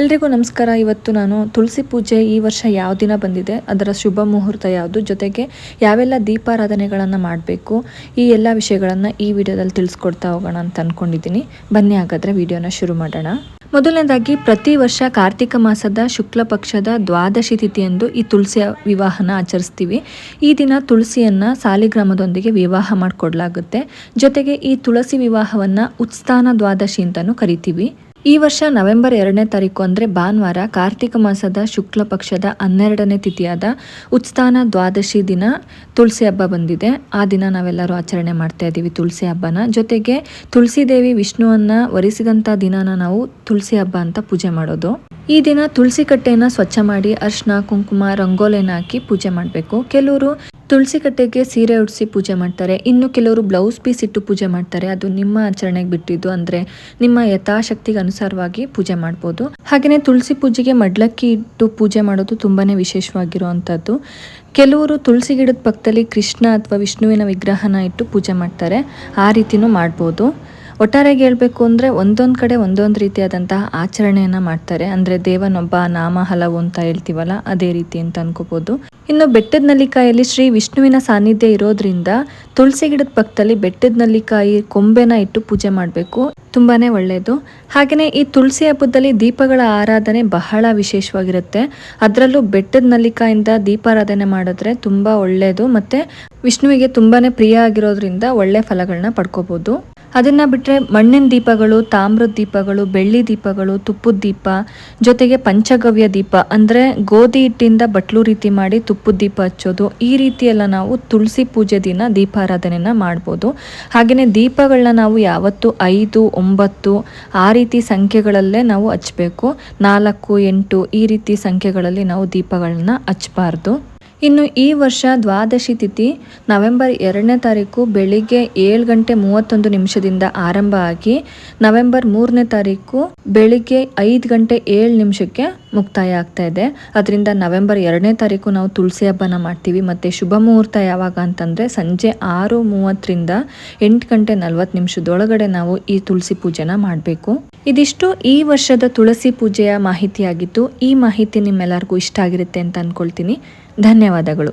ಎಲ್ರಿಗೂ ನಮಸ್ಕಾರ. ಇವತ್ತು ನಾನು ತುಳಸಿ ಪೂಜೆ ಈ ವರ್ಷ ಯಾವ ದಿನ ಬಂದಿದೆ, ಅದರ ಶುಭ ಮುಹೂರ್ತ ಯಾವುದು, ಜೊತೆಗೆ ಯಾವೆಲ್ಲ ದೀಪಾರಾಧನೆಗಳನ್ನು ಮಾಡಬೇಕು, ಈ ಎಲ್ಲ ವಿಷಯಗಳನ್ನು ಈ ವಿಡಿಯೋದಲ್ಲಿ ತಿಳಿಸ್ಕೊಡ್ತಾ ಹೋಗೋಣ ಅಂತ ಅಂದ್ಕೊಂಡಿದ್ದೀನಿ ಬನ್ನಿ ಹಾಗಾದರೆ ವಿಡಿಯೋನ ಶುರು ಮಾಡೋಣ. ಮೊದಲನೇದಾಗಿ, ಪ್ರತಿ ವರ್ಷ ಕಾರ್ತಿಕ ಮಾಸದ ಶುಕ್ಲ ಪಕ್ಷದ ದ್ವಾದಶಿ ತಿಥಿಯಂದು ಈ ತುಳಸಿಯ ವಿವಾಹನ ಆಚರಿಸ್ತೀವಿ. ಈ ದಿನ ತುಳಸಿಯನ್ನು ಸಾಲಿಗ್ರಾಮದೊಂದಿಗೆ ವಿವಾಹ ಮಾಡಿಕೊಡ್ಲಾಗುತ್ತೆ. ಜೊತೆಗೆ ಈ ತುಳಸಿ ವಿವಾಹವನ್ನು ಉತ್ಸ್ಥಾನ ದ್ವಾದಶಿ ಅಂತಲೂ ಕರಿತೀವಿ. ಈ ವರ್ಷ ನವೆಂಬರ್ ಎರಡನೇ ತಾರೀಕು ಅಂದರೆ ಭಾನುವಾರ ಕಾರ್ತಿಕ ಮಾಸದ ಶುಕ್ಲ ಪಕ್ಷದ ಹನ್ನೆರಡನೇ ತಿಥಿಯಾದ ಉತ್ಸ್ಥಾನ ದ್ವಾದಶಿ ದಿನ ತುಳಸಿ ಹಬ್ಬ ಬಂದಿದೆ. ಆ ದಿನ ನಾವೆಲ್ಲರೂ ಆಚರಣೆ ಮಾಡ್ತಾ ಇದ್ದೀವಿ ತುಳಸಿ ಹಬ್ಬನ. ಜೊತೆಗೆ ತುಳಸಿ ದೇವಿ ವಿಷ್ಣುವನ್ನ ವರಿಸಿದಂಥ ದಿನನ ನಾವು ತುಳಸಿ ಹಬ್ಬ ಅಂತ ಪೂಜೆ ಮಾಡೋದು. ಈ ದಿನ ತುಳಸಿ ಕಟ್ಟೆಯನ್ನು ಸ್ವಚ್ಛ ಮಾಡಿ ಅರ್ಶನ, ಕುಂಕುಮ ರಂಗೋಲಿನ ಹಾಕಿ ಪೂಜೆ ಮಾಡಬೇಕು. ಕೆಲವರು ತುಳಸಿ ಕಟ್ಟೆಗೆ ಸೀರೆ ಉಡಿಸಿ ಪೂಜೆ ಮಾಡ್ತಾರೆ. ಇನ್ನು ಕೆಲವರು ಬ್ಲೌಸ್ ಪೀಸ್ ಇಟ್ಟು ಪೂಜೆ ಮಾಡ್ತಾರೆ. ಅದು ನಿಮ್ಮ ಆಚರಣೆಗೆ ಬಿಟ್ಟಿದ್ದು. ಅಂದರೆ ನಿಮ್ಮ ಯಥಾಶಕ್ತಿಗೆ ಅನುಸಾರವಾಗಿ ಪೂಜೆ ಮಾಡ್ಬೋದು. ಹಾಗೆಯೇ ತುಳಸಿ ಪೂಜೆಗೆ ಮಡ್ಲಕ್ಕಿ ಇಟ್ಟು ಪೂಜೆ ಮಾಡೋದು ತುಂಬಾನೇ ವಿಶೇಷವಾಗಿರುವಂಥದ್ದು. ಕೆಲವರು ತುಳಸಿ ಗಿಡದ ಪಕ್ಕದಲ್ಲಿ ಕೃಷ್ಣ ಅಥವಾ ವಿಷ್ಣುವಿನ ವಿಗ್ರಹನ ಇಟ್ಟು ಪೂಜೆ ಮಾಡ್ತಾರೆ. ಆ ರೀತಿನೂ ಮಾಡ್ಬೋದು. ಒಟ್ಟಾರೆಗೆ ಹೇಳಬೇಕು ಅಂದರೆ ಒಂದೊಂದು ಕಡೆ ಒಂದೊಂದು ರೀತಿಯಾದಂತಹ ಆಚರಣೆಯನ್ನು ಮಾಡ್ತಾರೆ. ಅಂದರೆ ದೇವನೊಬ್ಬ ನಾಮ ಹಲವು ಅಂತ ಹೇಳ್ತೀವಲ್ಲ, ಅದೇ ರೀತಿ ಅಂತ ಅನ್ಕೋಬೋದು. ಇನ್ನು ಬೆಟ್ಟದ ನಲ್ಲಿಕಾಯಲ್ಲಿ ಶ್ರೀ ವಿಷ್ಣುವಿನ ಸಾನ್ನಿಧ್ಯ ಇರೋದ್ರಿಂದ ತುಳಸಿ ಗಿಡದ ಪಕ್ಕದಲ್ಲಿ ಬೆಟ್ಟದ ನಲ್ಲಿಕಾಯಿ ಕೊಂಬೆನ ಇಟ್ಟು ಪೂಜೆ ಮಾಡಬೇಕು. ತುಂಬಾನೇ ಒಳ್ಳೆಯದು ಹಾಗೆಯೇ ಈ ತುಳಸಿ ಹಬ್ಬದಲ್ಲಿ ದೀಪಗಳ ಆರಾಧನೆ ಬಹಳ ವಿಶೇಷವಾಗಿರುತ್ತೆ. ಅದರಲ್ಲೂ ಬೆಟ್ಟದ ನಲ್ಲಿಕಾಯಿಂದ ದೀಪಾರಾಧನೆ ಮಾಡಿದ್ರೆ ತುಂಬಾ ಒಳ್ಳೆಯದು ಮತ್ತೆ ವಿಷ್ಣುವಿಗೆ ತುಂಬಾನೇ ಪ್ರಿಯ ಆಗಿರೋದ್ರಿಂದ ಒಳ್ಳೆ ಫಲಗಳನ್ನ ಪಡ್ಕೋಬಹುದು ಅದನ್ನ ಬಿಟ್ಟರೆ ಮಣ್ಣಿನ ದೀಪಗಳು ತಾಮ್ರದ ದೀಪಗಳು, ಬೆಳ್ಳಿ ದೀಪಗಳು ತುಪ್ಪದ ದೀಪ, ಜೊತೆಗೆ ಪಂಚಗವ್ಯ ದೀಪ, ಅಂದರೆ ಗೋಧಿ ಹಿಟ್ಟಿಂದ ಬಟ್ಲು ರೀತಿ ಮಾಡಿ ತುಪ್ಪದ ದೀಪ ಹಚ್ಚೋದು. ಈ ರೀತಿಯೆಲ್ಲ ನಾವು ತುಳಸಿ ಪೂಜೆ ದಿನ ದೀಪಾರಾಧನೆನ ಮಾಡ್ಬೋದು. ಹಾಗೆಯೇ ದೀಪಗಳನ್ನ ನಾವು ಯಾವತ್ತು? ಐದು, ಒಂಬತ್ತು, ಆ ರೀತಿ ಸಂಖ್ಯೆಗಳಲ್ಲೇ ನಾವು ಹಚ್ಚಬೇಕು ನಾಲ್ಕು, ಎಂಟು ಈ ರೀತಿ ಸಂಖ್ಯೆಗಳಲ್ಲಿ ನಾವು ದೀಪಗಳನ್ನ ಹಚ್ಚಬಾರ್ದು ಇನ್ನು ಈ ವರ್ಷ ದ್ವಾದಶಿ ತಿಥಿ ನವೆಂಬರ್ ಎರಡನೇ ತಾರೀಕು ಬೆಳಿಗ್ಗೆ ಏಳು ಗಂಟೆ ಮೂವತ್ತೊಂದು ನಿಮಿಷದಿಂದ ಆರಂಭ ಆಗಿ ನವೆಂಬರ್ ಮೂರನೇ ತಾರೀಕು ಬೆಳಿಗ್ಗೆ ಐದು ಗಂಟೆ ಏಳು ನಿಮಿಷಕ್ಕೆ ಮುಕ್ತಾಯ ಆಗ್ತಾ ಇದೆ. ಅದರಿಂದ ನವೆಂಬರ್ ಎರಡನೇ ತಾರೀಕು ನಾವು ತುಳಸಿ ಹಬ್ಬನ ಮಾಡ್ತೀವಿ. ಮತ್ತು ಶುಭ ಮುಹೂರ್ತ ಯಾವಾಗ ಅಂತಂದರೆ ಸಂಜೆ ಆರು ಮೂವತ್ತರಿಂದ ಎಂಟು ಗಂಟೆ ನಲ್ವತ್ತು ನಿಮಿಷದೊಳಗಡೆ ನಾವು ಈ ತುಳಸಿ ಪೂಜೆನ ಮಾಡಬೇಕು. ಇದಿಷ್ಟು ಈ ವರ್ಷದ ತುಳಸಿ ಪೂಜೆಯ ಮಾಹಿತಿಯಾಗಿತ್ತು. ಈ ಮಾಹಿತಿ ನಿಮ್ಮೆಲ್ಲರಿಗೂ ಇಷ್ಟ ಆಗಿರುತ್ತೆ ಅಂತ ಅಂದ್ಕೊಳ್ತೀನಿ ಧನ್ಯವಾದಗಳು.